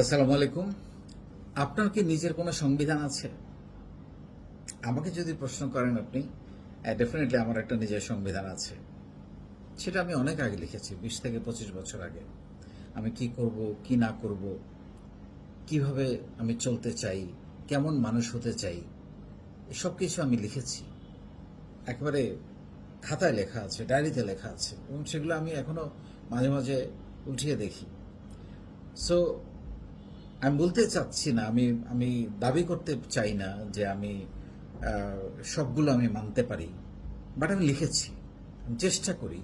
আসসালামু আলাইকুম। আপনার কি নিজের কোনো সংবিধান আছে? আমাকে যদি প্রশ্ন করেন আপনি ডেফিনেটলি আমার একটা নিজের সংবিধান আছে। সেটা আমি অনেক আগে লিখেছি, বিশ থেকে পঁচিশ বছর আগে। আমি কি করব, কি না করব, কীভাবে আমি চলতে চাই, কেমন মানুষ হতে চাই, এসব কিছু আমি লিখেছি। একেবারে খাতায় লেখা আছে, ডায়েরিতে লেখা আছে, এবং সেগুলো আমি এখনও মাঝে মাঝে উঠিয়ে দেখি। সো আমি বলতে চাচ্ছি না, আমি আমি দাবি করতে চাই না যে আমি সবগুলো আমি মানতে পারি বাট আমি লিখেছি, আমি চেষ্টা করি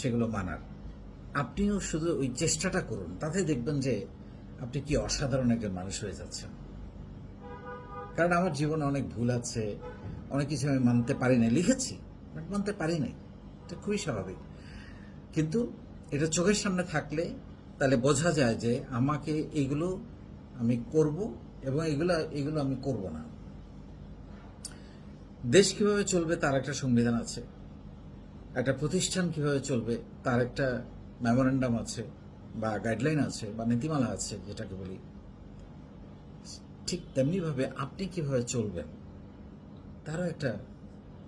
সেগুলো মানার। আপনিও শুধু ওই চেষ্টাটা করুন, তাতে দেখবেন যে আপনি কি অসাধারণ একজন মানুষ হয়ে যাচ্ছেন। কারণ আমার জীবনে অনেক ভুল আছে, অনেক কিছু আমি মানতে পারি না লিখেছি বাট মানতে পারি নাই, এটা খুবই স্বাভাবিক। কিন্তু এটা চোখের সামনে থাকলে তাহলে বোঝা যায় যে আমাকে এগুলো আমি করব এবং এগুলো এগুলো আমি করব না। দেশ কীভাবে চলবে তার একটা সংবিধান আছে। একটা প্রতিষ্ঠান কীভাবে চলবে তার একটা মেমোরেন্ডাম আছে বা গাইডলাইন আছে বা নীতিমালা আছে, যেটাকে বলি। ঠিক তেমনিভাবে আপনি কীভাবে চলবেন তারও একটা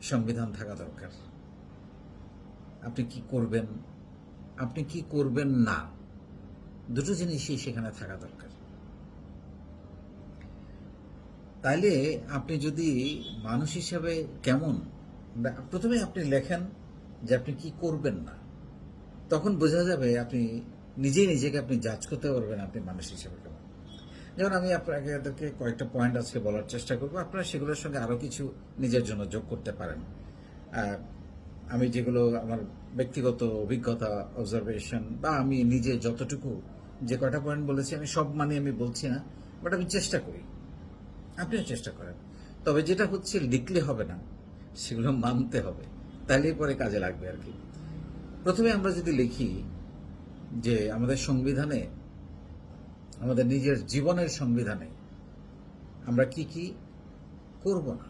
সংবিধান থাকা দরকার। আপনি কি করবেন, আপনি কি করবেন না, দুটো জিনিসই সেখানে থাকা দরকার। তাইলে আপনি যদি মানুষ হিসাবে কেমন প্রথমে আপনি লেখেন যে আপনি কি করবেন না, তখন বোঝা যাবে আপনি নিজেই নিজেকে আপনি জাজ করতে পারবেন আপনি মানুষ হিসেবে কেমন। যেমন আমি আপনাকে কয়েকটা পয়েন্ট আজকে বলার চেষ্টা করব। আপনারা সেগুলোর সঙ্গে আরও কিছু নিজের জন্য যোগ করতে পারেন। আমি যেগুলো আমার ব্যক্তিগত অভিজ্ঞতা অবজারভেশন বা আমি নিজে যতটুকু যে কয়টা পয়েন্ট বলেছি আমি সব মানে আমি বলছি না বাট আমি চেষ্টা করি। আপনিও চেষ্টা করেন। তবে যেটা হচ্ছে, লিখলে হবে না, সেগুলো মানতে হবে। তাহলেই পরে কাজে লাগবে আর কি। প্রথমে আমরা যদি লিখি যে আমাদের সংবিধানে, আমাদের নিজের জীবনের সংবিধানে আমরা কি কি করব না,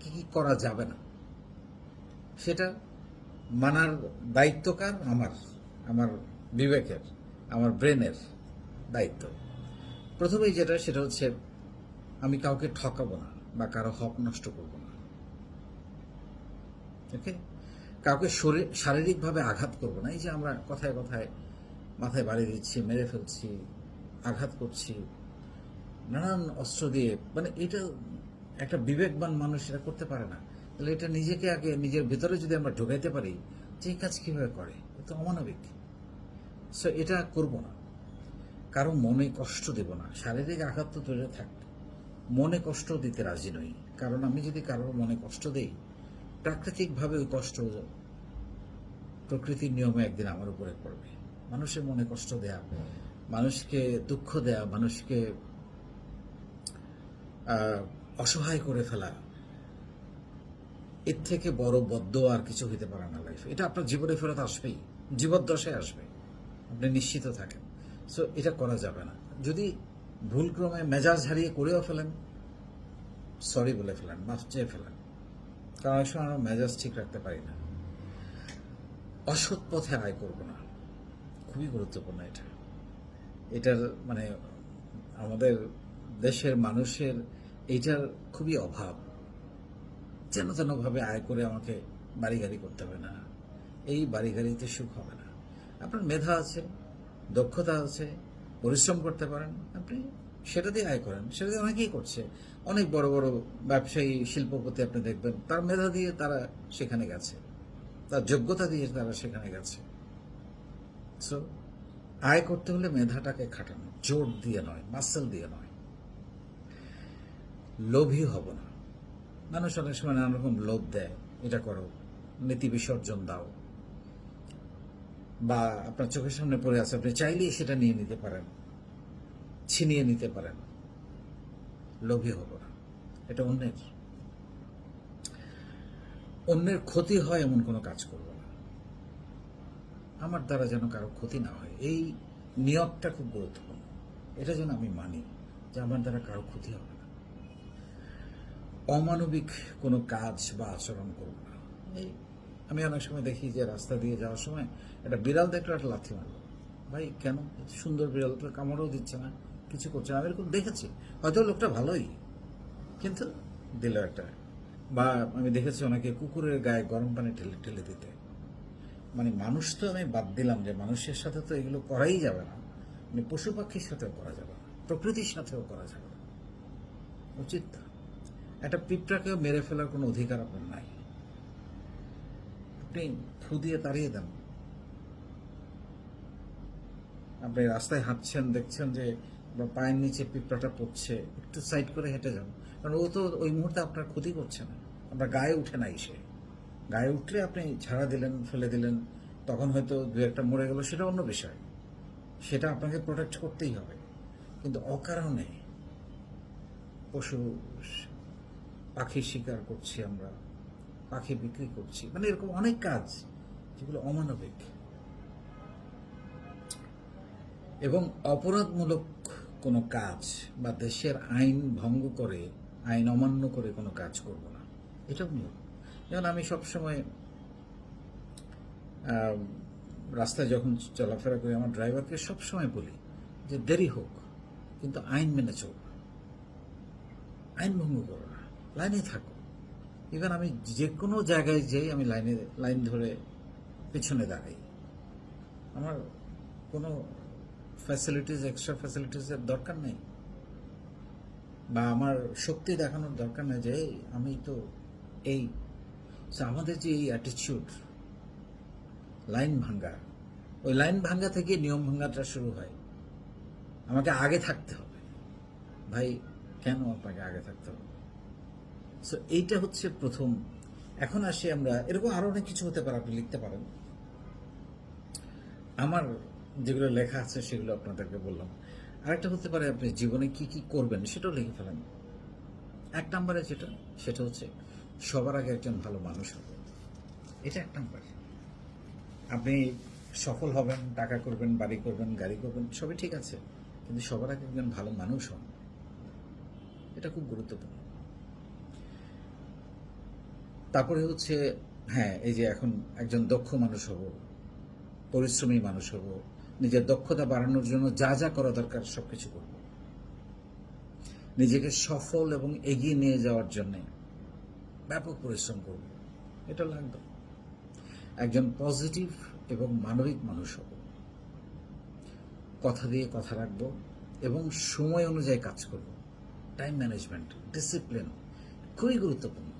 কি কি করা যাবে না, সেটা মানার দায়িত্ব কার? আমার আমার বিবেকের, আমার ব্রেনের দায়িত্ব। প্রথমেই যেটা, সেটা হচ্ছে আমি কাউকে ঠকাবো না বা কারও হক নষ্ট করব না। ওকে কাউকে শরীর শারীরিকভাবে আঘাত করব না। এই যে আমরা কথায় কথায় মাথায় বাড়ি দিচ্ছি, মেরে ফেলছি, আঘাত করছি, নানান অস্ত্র দিয়ে মানে এটা একটা বিবেকবান মানুষ এটা করতে পারে না। তাহলে এটা নিজেকে আগে নিজের ভিতরে যদি আমরা ঢোকাইতে পারি, যে এই কাজ কীভাবে করে? এটা অমানবিক। সো এটা করব না। কারও মনে কষ্ট দেব না। শারীরিক আঘাত তো দূরে থাক মনে কষ্ট দিতে রাজি নই। কারণ আমি যদি কারোর মনে কষ্ট দেই, প্রাকৃতিকভাবে ওই কষ্ট প্রকৃতির নিয়মে একদিন আমার উপরে পড়বে। মানুষের মনে কষ্ট দেয়া, মানুষকে দুঃখ দেয়া, মানুষকে অসহায় করে ফেলা, এর থেকে বড় বদ্ধ আর কিছু হইতে পারে না লাইফ এটা আপনার জীবনে ফেরত আসবেই, জীবদ্দশায় আসবে। আপনি নিশ্চিত থাকেন। সো এটা করা যাবে না। যদি ভুলক্রমে মেজাজ হারিয়ে করেও ফেলেন সরি বলে ফেলেন, মাফ চেয়ে ফেলেন। কারণ অনেক সময় আমরা মেজাজ ঠিক রাখতে পারি না। অসৎ পথে আয় করব না। খুবই গুরুত্বপূর্ণ এটা। এটার মানে আমাদের দেশের মানুষের এইটার খুবই অভাব। যেন তেনভাবে আয় করে আমাকে বাড়ি গাড়ি করতে হবে না। এই বাড়ি গাড়িতে সুখ হবে না। আপনার মেধা আছে, দক্ষতা আছে পরিশ্রম করতে পারেন, আপনি সেটা দিয়ে আয় করেন। সেটা দিয়ে অনেকেই করছে। অনেক বড় বড় ব্যবসায়ী, শিল্পপতি আপনি দেখবেন, তার মেধা দিয়ে তারা সেখানে গেছে। তার যোগ্যতা দিয়ে তারা সেখানে গেছে। সো আয় করতে হলে মেধাটাকে খাটানো, জোর দিয়ে নয় মাসেল দিয়ে নয়। লোভী হব না। মানুষ অনেক সময় নানা রকম লোভ দেয়, এটা করো, নীতি বিসর্জন দাও। বা আপনার চোখের সামনে পড়ে আছে, আপনি চাইলেই সেটা নিয়ে নিতে পারেন। ছিনিয়ে নিতে পারেন। লোভী হব না। এটা অন্যের। অন্যের ক্ষতি হয় এমন কোনো কাজ করব না। আমার দ্বারা যেন কারও ক্ষতি না হয়, এই নিয়তটা খুব গুরুত্বপূর্ণ। এটা যেন আমি মানি যে আমার দ্বারা কারও ক্ষতি হবে না। অমানবিক কোনো কাজ বা আচরণ করব না। এই আমি অনেক সময় দেখি যে রাস্তা দিয়ে যাওয়ার সময় একটা বিড়াল দেখল একটা লাথি মারলো। ভাই, কেন? সুন্দর বিড়াল, তো কামড়ও দিচ্ছে না। কিছু করছে না। এরকম দেখেছি। হয়তো লোকটা ভালোই। কিন্তু দিল একটা। বা আমি দেখেছি অনেকে কুকুরের গায়ে গরম পানি ঠেলে ঠেলে দিতে। মানে মানুষ তো আমি বাদ দিলাম যে মানুষের সাথে তো এগুলো করাই যাবে না। মানে পশু পাখির সাথেও করা যাবে না। প্রকৃতির সাথেও করা যাবে না। উচিত না একটা পিঁপড়াকেও মেরে ফেলার কোনো অধিকার আপনার নাই। আপনি ফু দিয়ে তাড়িয়ে দেন। আপনি রাস্তায় হাঁটছেন, দেখছেন যে পায়ের নিচে পিঁপড়াটা পড়ছে, একটু সাইড করে হেঁটে যান। কারণ ও তো ওই মুহূর্তে আপনার ক্ষতি করছে না। আপনার গায়ে উঠে নাই সে। গায়ে উঠলে আপনি ছাড়া দিলেন, ফেলে দিলেন, তখন হয়তো দু একটা মরে গেল, সেটা অন্য বিষয়। সেটা আপনাকে প্রোটেক্ট করতেই হবে। কিন্তু অকারণে পশু, পাখি শিকার করছি আমরা, পাখি বিক্রি করছি মানে এরকম অনেক কাজ যেগুলো অমানবিক। এবং অপরাধমূলক কোনো কাজ বা দেশের আইন ভঙ্গ করে, আইন অমান্য করে কোনো কাজ করব না। এটাও নিয়ম। যেমন আমি সবসময় রাস্তায় যখন চলাফেরা করি, আমার ড্রাইভারকে সবসময় বলি যে দেরি হোক, কিন্তু আইন মেনে চলবে আইন ভঙ্গ করো না। লাইনে থাকো। ইভেন আমি যে কোনো জায়গায় যাই আমি লাইনে, লাইন ধরে পিছনে দাঁড়াই। আমার কোনো ফ্যাসিলিটিস এক্সট্রা ফ্যাসিলিটিসের দরকার নেই। বা আমার শক্তি দেখানোর দরকার নেই যে আমি তো এই আমাদের যে এই অ্যাটিচিউড লাইন ভাঙ্গা, ওই লাইন ভাঙ্গা থেকে নিয়ম ভাঙ্গাটা শুরু হয়। আমাকে আগে থাকতে হবে। ভাই, কেন আপনাকে আগে থাকতে হবে? সো এইটা হচ্ছে প্রথম। এখন আসি আমরা, এরকম আরও অনেক কিছু হতে পারে, আপনি লিখতে পারেন। আমার যেগুলো লেখা আছে সেগুলো আপনাদেরকে বললাম। আরেকটা হতে পারে আপনি জীবনে কি কি করবেন সেটাও লিখে ফেলেন। এক নম্বরে যেটা, সেটা হচ্ছে সবার আগে একজন ভালো মানুষ হবে। এটা এক নম্বর। আপনি সফল হবেন, টাকা করবেন, বাড়ি করবেন, গাড়ি করবেন, সবই ঠিক আছে। কিন্তু সবার আগে একজন ভালো মানুষ হন, এটা খুব গুরুত্বপূর্ণ। তারপরে হচ্ছে হ্যাঁ এই যে এখন একজন দক্ষ মানুষ হব, পরিশ্রমী মানুষ হব নিজের দক্ষতা বাড়ানোর জন্য যা যা করা দরকার, সবকিছু করব। নিজেকে সফল এবং এগিয়ে নিয়ে যাওয়ার জন্য ব্যাপক পরিশ্রম করব। এটা লাগবে। একজন পজিটিভ এবং মানবিক মানুষ হব। কথা দিয়ে কথা রাখব এবং সময় অনুযায়ী কাজ করব। টাইম ম্যানেজমেন্ট ডিসিপ্লিন খুবই গুরুত্বপূর্ণ।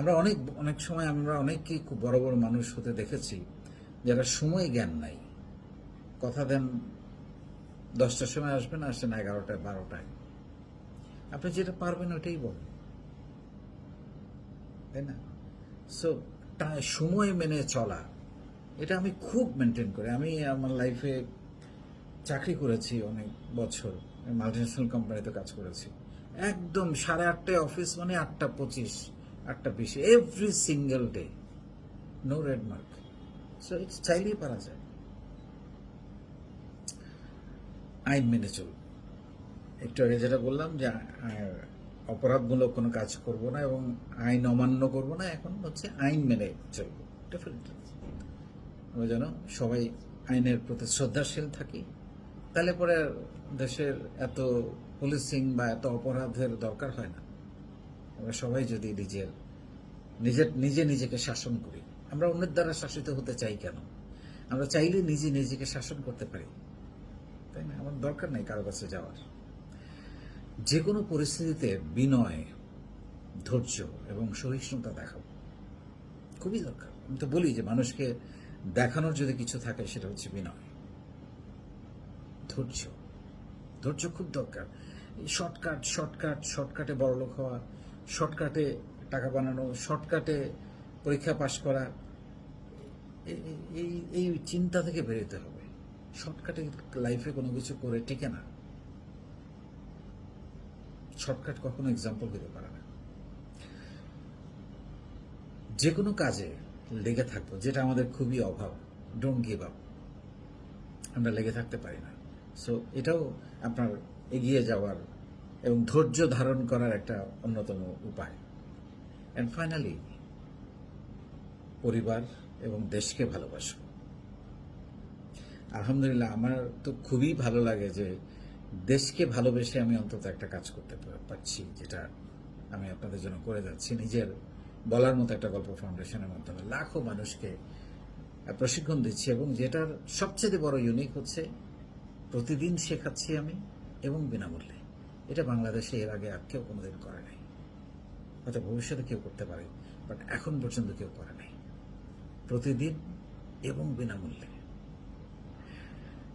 আমরা অনেক অনেক সময় আমরা অনেককেই খুব বড় বড় মানুষ হতে দেখেছি যারা সময় জ্ঞান নাই। কথা দেন, দশটার সময় আসবেন, আসেন এগারোটায়, বারোটায়। আপনি যেটা পারবেন ওটাই বলেন। তাই না? সো সময় মেনে চলা, এটা আমি খুব মেনটেন করি। আমি আমার লাইফে চাকরি করেছি অনেক বছর। মাল্টিনেশনাল কোম্পানিতে কাজ করেছি। একদম সাড়ে আটটায় অফিস মানে আটটা পঁচিশ, আটটা বিশে every single day no red mark so it's চাইলেই পারা যায়। আইন মেনে চলুন। একটু আগে যেটা বললাম যে অপরাধমূলক কোনো কাজ করব না এবং আইন অমান্য করব না, এখন হচ্ছে আইন মেনে চলবো ডেফিনেটলি আমরা যেন সবাই আইনের প্রতি শ্রদ্ধাশীল থাকি। তাহলে পরে দেশের এত পুলিশিং বা এত অপরাধের দরকার হয় না। আমরা সবাই যদি নিজের নিজের, নিজে নিজেকে শাসন করি, আমরা অন্যের দ্বারা শাসিত হতে চাই কেন? আমরা চাইলে নিজে নিজেকে শাসন করতে পারি। তাই না? আমার দরকার নেই কারও কাছে যাওয়ার। যে কোনো পরিস্থিতিতে বিনয়, ধৈর্য এবং সহিষ্ণুতা দেখাবো। খুবই দরকার। আমি তো বলি যে মানুষকে দেখানোর যদি কিছু থাকে, সেটা হচ্ছে বিনয়। ধৈর্য। ধৈর্য খুব দরকার। শর্টকাট শর্টকাট, শর্টকাটে বড়লোক হওয়া, শর্টকাটে টাকা বানানো, শর্টকাটে পরীক্ষা পাশ করা, এই এই চিন্তা থেকে বেরোতে হবে। শর্টকাটে লাইফে কোনো কিছু করে টিকে না। শর্টকাট কখনো এক্সাম্পল দিতে পারে না। যে কোনো কাজে লেগে থাকব, যেটা আমাদের খুবই অভাব ডোন্ট গিভ আপ আমরা লেগে থাকতে পারি না। সো এটাও আপনার এগিয়ে যাওয়ার এবং ধৈর্য ধারণ করার একটা অন্যতম উপায়। অ্যান্ড ফাইনালি পরিবার এবং দেশকে ভালোবাসো। আলহামদুলিল্লাহ, আমার তো খুবই ভালো লাগে যে দেশকে ভালোবেসে আমি অন্তত একটা কাজ করতে পারছি, যেটা আমি আপনাদের জন্য করে যাচ্ছি। নিজের বলার মতো একটা গল্প ফাউন্ডেশনের মাধ্যমে লাখো মানুষকে প্রশিক্ষণ দিচ্ছি এবং যেটার সবচেয়ে বড় ইউনিক হচ্ছে, প্রতিদিন শেখাচ্ছি আমি এবং বিনামূল্যে। এটা বাংলাদেশে এর আগে আর কেউ কোনোদিন করে নাই। হয়তো ভবিষ্যতে কেউ করতে পারে বাট এখন পর্যন্ত কেউ করে নাই। প্রতিদিন এবং বিনামূল্যে।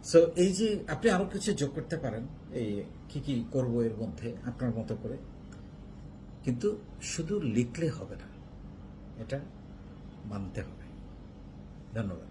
সো এই যে আপনি আরও কিছু যোগ করতে পারেন, এই কি কি করব এর মধ্যে, আপনার মতো করে। কিন্তু শুধু লিখলে হবে না, এটা মানতে হবে। ধন্যবাদ।